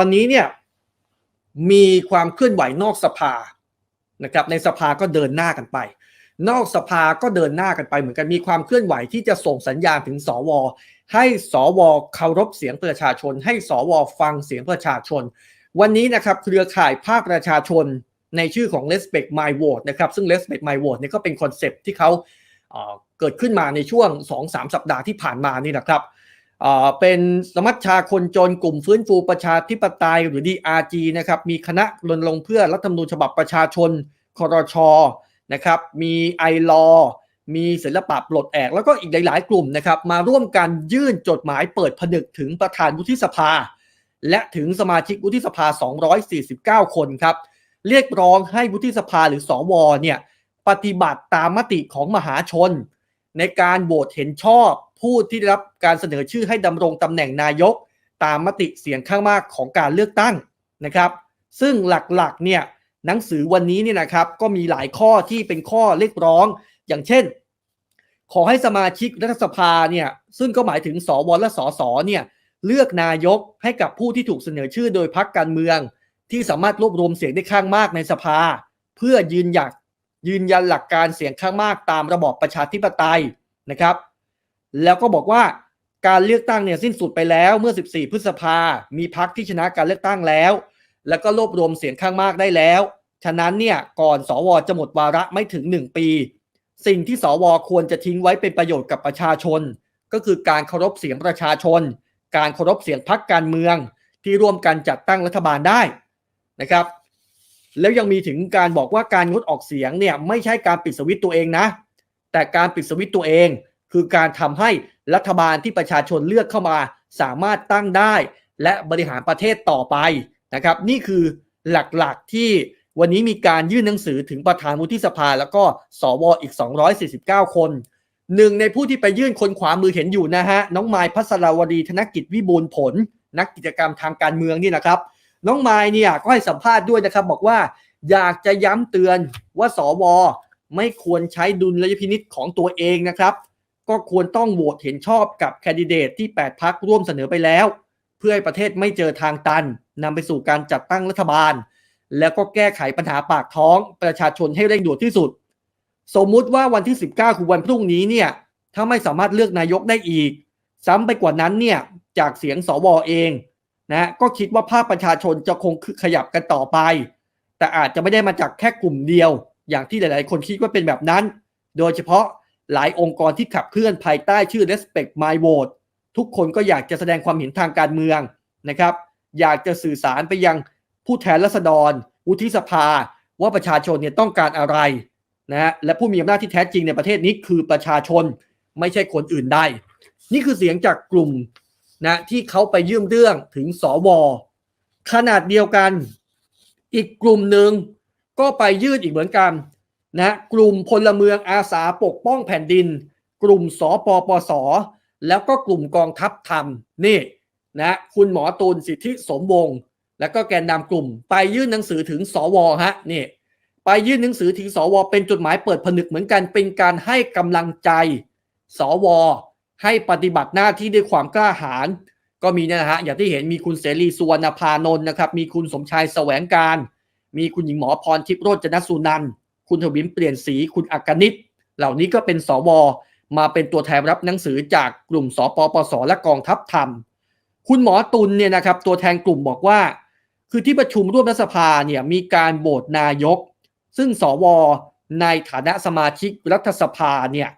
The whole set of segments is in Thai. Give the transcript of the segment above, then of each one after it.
ตอนนี้เนี่ยมีความเคลื่อนไหวนอกสภานะครับในสภาก็เดินหน้ากันไป นอกสภาก็เดินหน้ากันไปเหมือนกันมีความเคลื่อนไหวที่จะส่งสัญญาณถึงสว ให้สวเคารพเสียงประชาชน ให้สวฟังเสียงประชาชน วันนี้นะครับเครือข่ายภาคประชาชนในชื่อของ Respect My Vote นะครับซึ่ง Respect My Vote เนี่ยก็เป็นคอนเซปต์ที่เขาเอ่อเกิดขึ้นมาในช่วง 2-3 สัปดาห์ที่ผ่านมานี่นะครับเเป็นสมัชชาคนจนกลุ่มฟื้นฟูประชาธิปไตยหรือ DRG นะครับมีคณะรณรงค์เพื่อรัฐธรรมนูญฉบับประชาชนคอรชนะครับมีไอรอมีศิลปะปลดแอกแล้วก็อีกหลาย ๆ กลุ่มนะครับมาร่วมกันยื่นจดหมายเปิดผนึกถึงประธานวุฒิสภา และถึงสมาชิกวุฒิสภา 249 คนครับ เรียกร้องให้วุฒิสภาหรือสอวเนี่ยปฏิบัติตามมติของมหาชน ในการโหวตเห็นชอบ ผู้ที่ได้รับการเสนอชื่อให้ดำรงตำแหน่งนายก ตามมติเสียงข้างมากของการเลือกตั้งนะครับ ซึ่งหลักๆเนี่ยหนังสือวันนี้เนี่ยนะครับก็มีหลายข้อที่เป็นข้อเรียกร้อง อย่างเช่น ขอให้สมาชิกรัฐสภาเนี่ยซึ่งก็หมายถึงสวและสสเนี่ยเลือกนายกให้กับผู้ที่ถูกเสนอชื่อโดยพรรคการเมือง ที่สามารถรวบรวมเสียงได้ข้างมากในสภา เพื่อยืนหยักยืนยันหลักการเสียงข้างมากตามระบอบประชาธิปไตยนะครับ แล้วก็บอกว่าการเลือกตั้งเนี่ยสิ้นสุดไปแล้วเมื่อ 14 พฤษภา มีพรรคที่ชนะการเลือกตั้งแล้ว แล้วก็รวบรวมเสียงข้างมากได้แล้ว ฉะนั้นเนี่ยก่อนสวจะหมดวาระไม่ถึง 1 ปี สิ่งที่สวควรจะทิ้งไว้เป็นประโยชน์กับประชาชน ก็คือการเคารพเสียงประชาชน การเคารพเสียงพรรคการเมือง ที่ร่วมกันจัดตั้งรัฐบาลได้นะครับ แล้วยังมีถึงการบอกว่าการงดออกเสียงเนี่ยไม่ใช่การปิดสวิตตัวเองนะ แต่การปิดสวิตตัวเอง คือการทำให้รัฐบาลที่ประชาชนเลือกเข้ามา สามารถตั้งได้ และบริหารประเทศต่อไปนะครับ นี่คือหลักๆที่วันนี้มีการยื่นหนังสือถึงประธานวุฒิสภา แล้วก็สวอีก 249 คนหนึ่งในผู้ที่ไปยื่นคนขวามือเห็นอยู่นะฮะน้องไม้พัสรวดีธนกิจวิบูลผล นักกิจกรรมทางการเมืองนี่นะครับ น้องไม้เนี่ยก็ให้สัมภาษณ์ด้วยนะครับ บอกว่าอยากจะย้ำเตือนว่าสวไม่ควรใช้ดุลยพินิษของตัวเองนะครับ ก็ควรต้องโหวตเห็นชอบกับแคนดิเดตที่ 8พักร่วมเสนอไปแล้ว เพื่อให้ประเทศไม่เจอทางตันนำไปสู่การจัดตั้งรัฐบาล แล้วก็แก้ไขปัญหาปากท้องประชาชนให้เร่งด่วนที่สุด สมมุติว่าวันที่ 19 คือวันพรุ่งนี้เนี่ยถ้าไม่สามารถเลือกนายกได้อีก ซ้ำไปกว่านั้นเนี่ยจากเสียงสวเองนะก็คิดว่าภาคประชาชนจะคงขยับกันต่อไป แต่อาจจะไม่ได้มาจากแค่กลุ่มเดียว อย่างที่หลาย ๆ คนคิดว่าเป็นแบบนั้น โดยเฉพาะ หลายองค์กรที่ขับเคลื่อนภายใต้ชื่อ Respect My Vote ทุกคนก็อยากจะแสดงความเห็นทางการเมืองนะครับ อยากจะสื่อสารไปยังผู้แทนราษฎรวุฒิสภา ว่าประชาชนเนี่ยต้องการอะไรนะฮะและผู้มีอำนาจที่แท้จริงในประเทศนี้คือประชาชนไม่ใช่คนอื่นได้ นี่คือเสียงจากกลุ่มนะที่เขาไปยื่นเรื่องถึงสวขนาดเดียวกัน อีกกลุ่มหนึ่งก็ไปยื่นอีกเหมือนกัน นะกลุ่มพลเมืองอาสาปกป้องแผ่นดิน กลุ่มสปปส แล้วก็กลุ่มกองทัพธรรมนี่นะคุณหมอตูนสิทธิสมวงศ์แล้วก็แกนนำกลุ่ม ไปยื่นหนังสือถึงสวฮะนี่ไปยื่นหนังสือถึงสว เป็นจดหมายเปิดผนึกเหมือนกันเป็นการให้กำลังใจ สว ให้ปฏิบัติหน้าที่ด้วยความกล้าหาญก็มีนะฮะอย่างที่เห็นมีคุณเสรีสุวรรณพานนท์นะครับ มีคุณสมชายแสวงการ มีคุณหญิงหมอพรทิพย์โรจนสุนันท์ คุณทวินเปลี่ยนสีคุณอักนิตเหล่านี้ก็เป็นสวมาเป็นตัวแทนรับหนังสือจากกลุ่มสปปสและกองทัพธรรม คุณหมอตุลเนี่ยนะครับตัวแทนกลุ่มบอกว่า คือที่ประชุมร่วมรัฐสภาเนี่ยมีการโหวตนายก ซึ่งสวในฐานะสมาชิกรัฐสภาเนี่ย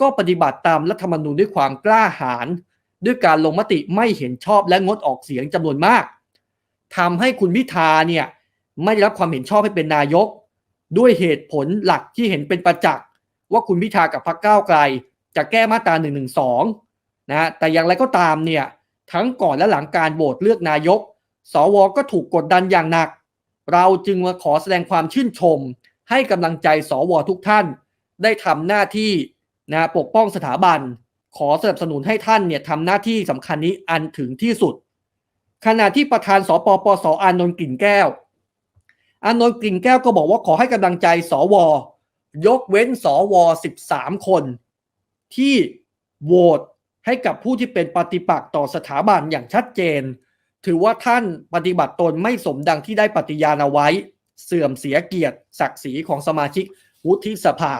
ก็ปฏิบัติตามรัฐธรรมนูญด้วยความกล้าหาญด้วยการลงมติไม่เห็นชอบและงดออกเสียงจำนวนมากทำให้คุณพิธาเนี่ยไม่ได้รับความเห็นชอบให้เป็นนายก ด้วยเหตุผลหลักที่เห็นเป็นประจักษ์ว่าคุณพิธากับพรรคก้าวไกล จะแก้มาตรา1นึนะฮะแต่อย่างไรก็ตามเนี่ยทั้งก่อนและหลังการโหวตเลือกนายก สวก็ถูกกดดันอย่างหนัก เราจึงมาขอแสดงความชื่นชม ให้กำลังใจสวทุกท่าน ได้ทำหน้าที่นะปกป้องสถาบัน ขอสนับสนุนให้ท่านเนี่ยทำหน้าที่สำคัญนี้อันถึงที่สุด ขณะที่ประธานสปปสอานนท์กลิ่นแก้ว อานนท์กลิ่นแก้วก็บอกว่าขอให้กำลังใจสว ยกเว้นสว 13 คน ที่โหวตให้กับผู้ที่เป็นปฏิปักษ์ต่อสถาบันอย่างชัดเจน ถือว่าท่านปฏิบัติตนไม่สมดังที่ได้ปฏิญาณเอาไว้ เสื่อมเสียเกียรติ ศักดิ์ศรีของสมาชิกวุฒิสภา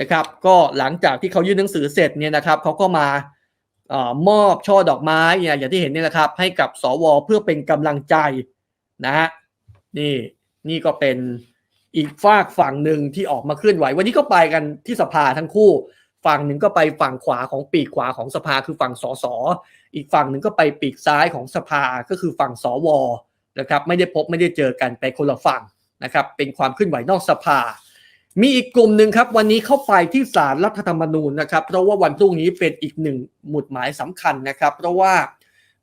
นะครับ ก็หลังจากที่เขายื่นหนังสือเสร็จเนี่ยนะครับเขาก็มาออมอบช่อดอกไม้เนี่ยอย่างที่เห็นเนี่ยนะครับ ให้กับสวเพื่อเป็นกำลังใจนะฮะนี่ นี่ก็เป็นอีกฝากฝั่งหนึ่งที่ออกมาเคลื่อนไหว วันนี้ก็ไปกันที่สภาทั้งคู่ ฝั่งหนึ่งก็ไปฝั่งขวาของปีกขวาของสภาคือฝั่งสสอีกฝั่งหนึ่งก็ไปปีกซ้ายของสภาก็คือฝั่งสวนะครับไม่ได้พบไม่ได้เจอกันไปคนละฝั่งนะครับเป็นความเคลื่อนไหวนอกสภา มีอีกกลุ่มหนึ่งครับ วันนี้เข้าไปที่ศาลรัฐธรรมนูญนะครับ เพราะว่าวันพรุ่งนี้เป็นอีกหนึ่งหมุดหมายสำคัญนะครับ เพราะว่า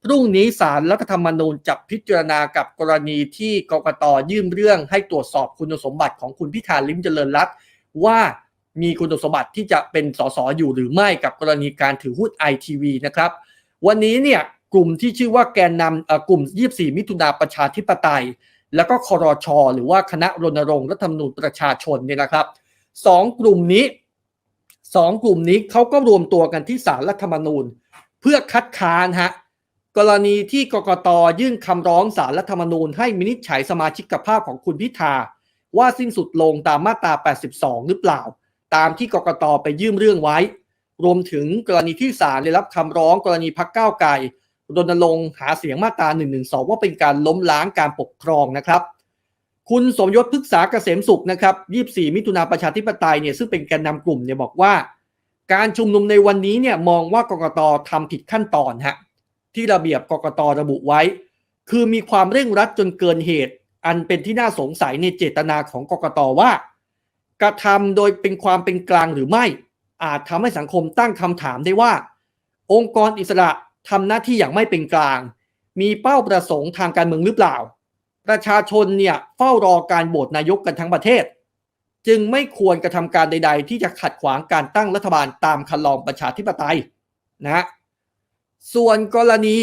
พรุ่งนี้ศาลรัฐธรรมนูญจะพิจารณากับกรณีที่กกตยื่นเรื่องให้ตรวจสอบคุณสมบัติของคุณพิธาลิมเจริญรัตว่ามีคุณสมบัติที่จะเป็นสสอยู่หรือไม่กับกรณีการถือหุ้นไอทีวีนะครับ วันนี้เนี่ยกลุ่มที่ชื่อว่าแกนนำเอ่อกลุ่ม 24 มิถุนาประชาธิปไตย แล้วก็คอรชหรือว่าคณะรณรงค์รัฐธรรมนูญประชาชนเนี่ยนะครับสองกลุ่มนี้สองกลุ่มนี้เขาก็รวมตัวกันที่ศาลรัฐธรรมนูญ เพื่อคัดค้านฮะ กรณีที่กกตยื่นคำร้องศาลรัฐธรรมนูญให้มินิจฉัยสมาชิกภาพของคุณพิธา ว่าสิ้นสุดลงตามมาตรา 82 หรือเปล่า ตามที่กกตไปยื่นเรื่องไว้ รวมถึงกรณีที่ศาลได้รับคำร้องกรณีพักก้าวไกลรณรงค์หาเสียงมาตรา1นึว่าเป็นการล้มล้างการปกครองนะครับ คุณสมยศพฤกษาเกษมสุขนะครับ 24 มิถุนาประชาธิปไตยเนี่ยซึ่งเป็นแกนนำกลุ่มเนี่ยบอกว่า การชุมนุมในวันนี้เนี่ยมองว่ากกตทำผิดขั้นตอนฮะ ที่ระเบียบกกตระบุไว้ คือมีความเร่งรัดจนเกินเหตุ อันเป็นที่น่าสงสัยในเจตนาของกกตว่า กระทำโดยเป็นความเป็นกลางหรือไม่ อาจทำให้สังคมตั้งคำถามได้ว่า องค์กรอิสระทำหน้าที่อย่างไม่เป็นกลาง มีเป้าประสงค์ทางการเมืองหรือเปล่า ประชาชนเนี่ยเฝ้ารอการโหวตนายกกันทั้งประเทศ จึงไม่ควรกระทำการใด ๆ ที่จะขัดขวางการตั้งรัฐบาลตามคันลองประชาธิปไตยนะฮะ ส่วนกรณี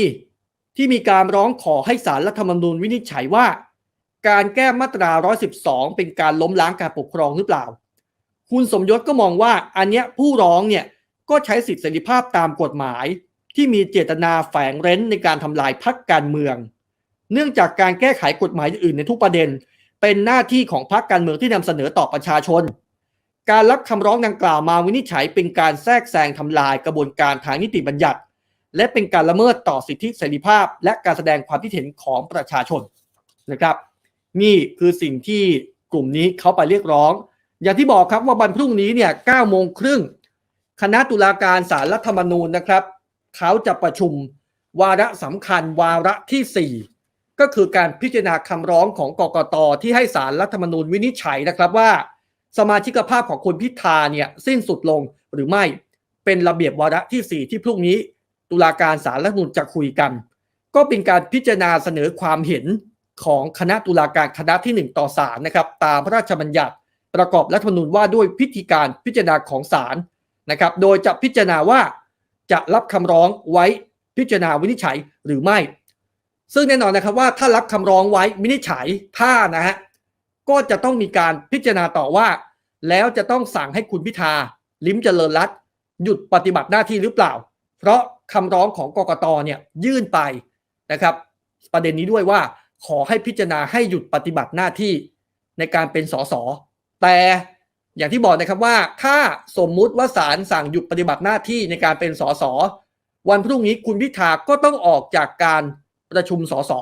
ที่มีการร้องขอให้สารรัฐธรรมนูญวินิจฉัยว่า การแก้มาตรา 112 เป็นการล้มล้างการปกครองหรือเปล่า คุณสมยศก็มองว่าอันเนี้ยผู้ร้องเนี่ยก็ใช้สิทธิเสรีภาพตามกฎหมาย ที่มีเจตนาแฝงเร้นในการทำลายพรรคการเมือง เนื่องจากการแก้ไขกฎหมายอื่นในทุกประเด็น เป็นหน้าที่ของพรรคการเมืองที่นำเสนอต่อประชาชน การรับคำร้องดังกล่าวมาวินิจฉัยเป็นการแทรกแซงทำลายกระบวนการทางนิติบัญญัติ และเป็นการละเมิดต่อสิทธิเสรีภาพ และการแสดงความคิดเห็นของประชาชนนะครับ นี่คือสิ่งที่กลุ่มนี้เขาไปเรียกร้อง อย่างที่บอกครับว่าวันพรุ่งนี้เนี่ย9โมงครึ่งคณะตุลาการศาลรัฐธรรมนูญนะครับเขาจะประชุมวาระสำคัญวาระที่ 4 ก็คือการพิจารณาคำร้องของกกตที่ให้ศาลรัฐธรรมนูญวินิจฉัยนะครับว่า สมาชิกภาพของคุณพิธาเนี่ยสิ้นสุดลงหรือไม่เป็นระเบียบวาระที่ 4 ที่พรุ่งนี้ ตุลาการศาลรัฐมนูญจะคุยกัน ก็เป็นการพิจารณาเสนอความเห็นของคณะตุลาการคณะที่ 1 ต่อศาลนะครับ ตามพระราชบัญญัติประกอบรัฐธรรมนูญว่าด้วยพิธีการพิจารณาของศาลนะครับ โดยจะพิจารณาว่าจะรับคำร้องไว้พิจารณาวินิจฉัยหรือไม่ ซึ่งแน่นอนนะครับว่าถ้ารับคำร้องไว้วินิจฉัยถ้านะฮะก็จะต้องมีการพิจารณาต่อว่า แล้วจะต้องสั่งให้คุณพิธา ลิ้มเจริญรัตน์หยุดปฏิบัติหน้าที่หรือเปล่า เพราะ คำร้องของกกตเนี่ยยื่นไปนะครับประเด็นนี้ด้วยว่าขอให้พิจารณาให้หยุดปฏิบัติหน้าที่ในการเป็นสสแต่อย่างที่บอกนะครับว่าถ้าสมมุติว่าศาลสั่งหยุดปฏิบัติหน้าที่ในการเป็นสสวันพรุ่งนี้คุณพิธาก็ต้องออกจากการประชุมสส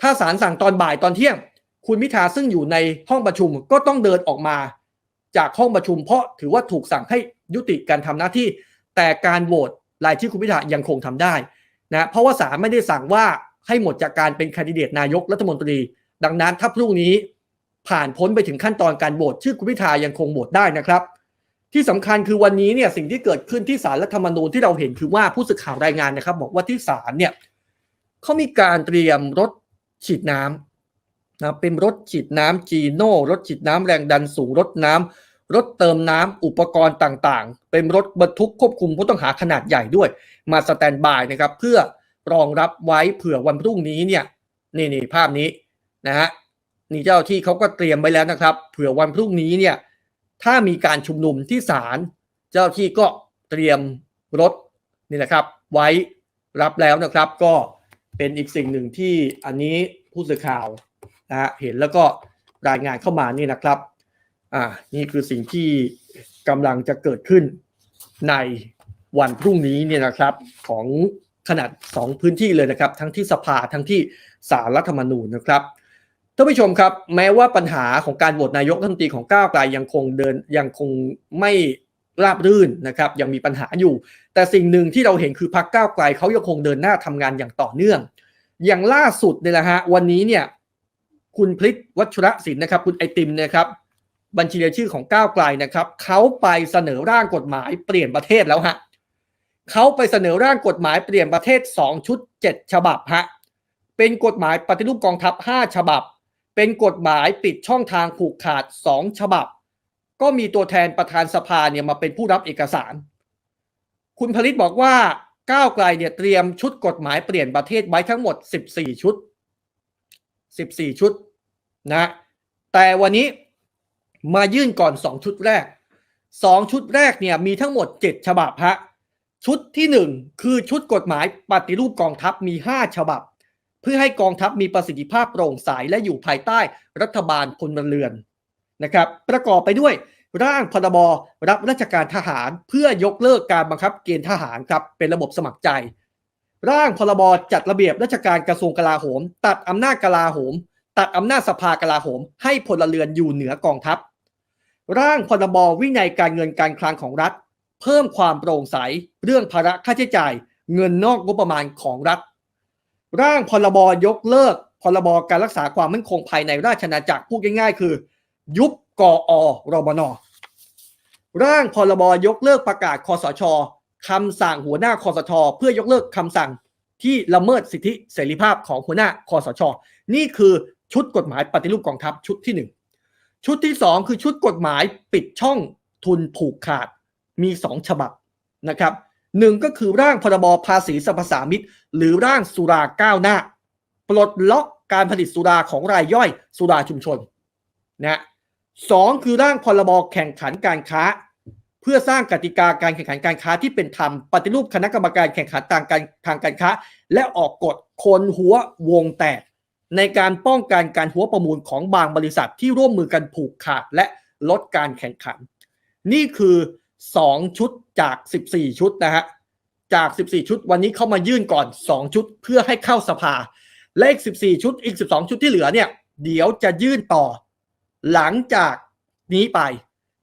ถ้าศาลสั่งตอนบ่ายตอนเที่ยง คุณพิธาซึ่งอยู่ในห้องประชุมก็ต้องเดินออกมา จากห้องประชุมเพราะถือว่าถูกสั่งให้ยุติการทำหน้าที่ แต่การโหวต รายชื่อคุณพิธายังคงทำได้นะเพราะว่าศาลไม่ได้สั่งว่าให้หมดจากการเป็นคนดิเดตนายกรัฐมนตรี ดังนั้นถ้าพรุ่งนี้ผ่านพ้นไปถึงขั้นตอนการโหวตชื่อคุณพิธายังคงโหวตได้นะครับ ที่สำคัญคือวันนี้เนี่ยสิ่งที่เกิดขึ้นที่ศาลรัฐธรรมนูญที่เราเห็นคือว่าผู้สื่อข่าวรายงานนะครับ บอกว่าที่ศาลเนี่ยเขามีการเตรียมรถฉีดน้ำนะเป็นรถฉีดน้ำจีโน่รถฉีดน้ำแรงดันสูงรถน้ำ รถเติมน้ำอุปกรณ์ต่างๆ เป็นรถบรรทุกควบคุมผู้ต้องหาขนาดใหญ่ด้วย มาสแตนบายนะครับ เพื่อรองรับไว้เผื่อวันพรุ่งนี้เนี่ยนี่นี่ภาพนี้นะฮะนี่เจ้าที่เขาก็เตรียมไว้แล้วนะครับ เผื่อวันพรุ่งนี้เนี่ยถ้ามีการชุมนุมที่ศาลเจ้าที่ก็เตรียมรถนี่แหละครับ ไว้รับแล้วนะครับก็เป็นอีกสิ่งหนึ่งที่อันนี้ผู้สื่อข่าวนะฮะเห็นแล้วก็รายงานเข้ามานี่นะครับ อ่า นี่คือสิ่งที่กำลังจะเกิดขึ้นในวันพรุ่งนี้เนี่ยนะครับของขนาด 2 พื้นที่เลยนะครับ ทั้งที่สภาทั้งที่สารรัฐธรรมนูญนะครับท่านผู้ชมครับ แม้ว่าปัญหาของการโหวตนายกรัฐมนตรีของก้าวไกลยังคงเดินยังคงไม่ราบรื่นนะครับ ยังมีปัญหาอยู่ แต่สิ่งหนึ่งที่เราเห็นคือพรรคก้าวไกลเขายังคงเดินหน้าทำงานอย่างต่อเนื่อง อย่างล่าสุดเนี่ยแหละฮะวันนี้เนี่ยคุณพลิตวัชรศิลป์นะครับ คุณไอติมเนะครับ บัญชีรายชื่อของก้าวไกลนะครับเขาไปเสนอร่างกฎหมายเปลี่ยนประเทศแล้วฮะเขาไปเสนอร่างกฎหมายเปลี่ยนประเทศ 2 ชุด 7 ฉบับฮะเป็นกฎหมายปฏิรูปกองทัพ 5 ฉบับ เป็นกฎหมายปิดช่องทางผูกขาด 2 ฉบับ ก็มีตัวแทนประธานสภาเนี่ยมาเป็นผู้รับเอกสาร คุณผลิตบอกว่าก้าวไกลเนี่ยเตรียมชุดกฎหมายเปลี่ยนประเทศไว้ทั้งหมด 14 ชุด 14 ชุดนะแต่วันนี้ มายื่นก่อน 2 ชุดแรก 2 ชุดแรกเนี่ยมีทั้งหมด 7 ฉบับฮะชุดที่ 1 คือชุดกฎหมายปฏิรูปกองทัพมี 5 ฉบับ เพื่อให้กองทัพมีประสิทธิภาพโปร่งใสและอยู่ภายใต้รัฐบาลพลเรือนนะครับประกอบไปด้วยร่างพรบรับราชการทหารเพื่อยกเลิกการบังคับเกณฑ์ทหารครับเป็นระบบสมัครใจ ร่างพรบจัดระเบียบราชการกระทรวงกลาโหม ตัดอำนาจกลาโหม ตัดอำนาจสภากลาโหม ให้พลเรือนอยู่เหนือกองทัพ ร่างพรบวินัยการเงินการคลังของรัฐ เพิ่มความโปร่งใส เรื่องภาระค่าใช้จ่าย เงินนอกงบประมาณของรัฐ ร่างพรบยกเลิกพรบการรักษาความมั่นคงภายในราชอาจักรพูดง่ายๆ คือ ยุบกอรบนร่างพรบยกเลิกประกาศคอสชคำสั่งหัวหน้าคอสช เพื่อยกเลิกคำสั่งที่ละเมิดสิทธิเสรีภาพของหัวหน้าคอสช นี่คือชุดกฎหมายปฏิรูปกองทัพชุดที่หนึ่ง ชุดที่สองคือชุดกฎหมายปิดช่องทุนผูกขาดมีสองฉบับนะครับหนึ่งก็คือร่างพรบภาษีสรรพสามิตหรือร่างสุราก้าวหน้า ปลดล็อกการผลิตสุราของรายย่อยสุราชุมชนนะสองคือร่างพรบแข่งขันการค้า เพื่อสร้างกติกาการแข่งขันการค้าที่เป็นธรรมปฏิรูปคณะกรรมการแข่งขันทางการทางการค้า และออกกฎคนหัววงแตก ในการป้องกันการหัวประมูลของบางบริษัทที่ร่วมมือกันผูกขาดและลดการแข่งขัน นี่คือ 2 ชุดจาก 14 ชุดนะฮะจาก 14 ชุดวันนี้เข้ามายื่นก่อน 2 ชุดเพื่อให้เข้าสภา และอีก 14 ชุดอีก 12 ชุดที่เหลือเนี่ย เดี๋ยวจะยื่นต่อ หลังจากนี้ไป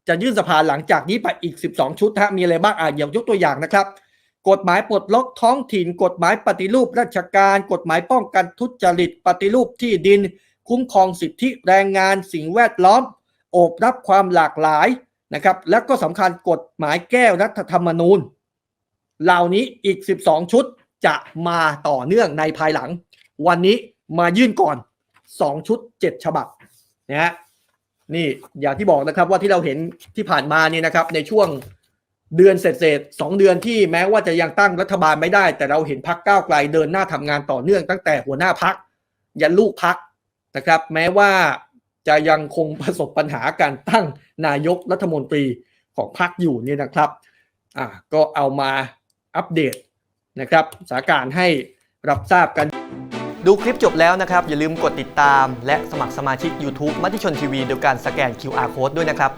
จะยื่นสภาหลังจากนี้ไปอีก 12 ชุดฮะมีอะไรบ้างอะอย่างยกตัวอย่างนะครับ กฎหมายปลดล็อกท้องถิ่น กฎหมายปฏิรูปราชการ กฎหมายป้องกันทุจริต ปฏิรูปที่ดิน คุ้มครองสิทธิแรงงานสิ่งแวดล้อมโอบรับความหลากหลายนะครับ และก็สำคัญกฎหมายแก้รัฐธรรมนูญ เหล่านี้อีก 12 ชุดจะมาต่อเนื่องในภายหลัง วันนี้มายื่นก่อน 2 ชุด 7 ฉบับนะฮะนี่อย่างที่บอกนะครับว่าที่เราเห็นที่ผ่านมานี่นะครับในช่วง เดือนเศษๆสองเดือนที่แม้ว่าจะยังตั้งรัฐบาลไม่ได้ แต่เราเห็นพักก้าวไกลเดินหน้าทำงานต่อเนื่องตั้งแต่หัวหน้าพักยันลูกพักนะครับ แม้ว่าจะยังคงประสบปัญหาการตั้งนายกรัฐมนตรีของพรรคอยู่เนี่ยนะครับอ่าก็เอามาอัปเดตนะครับสถานการณ์ให้รับทราบกัน ดูคลิปจบแล้วนะครับ อย่าลืมกดติดตาม และสมัครสมาชิก YouTube มัติชนทีวีโดยการสแกน QR Code ด้วยนะครับ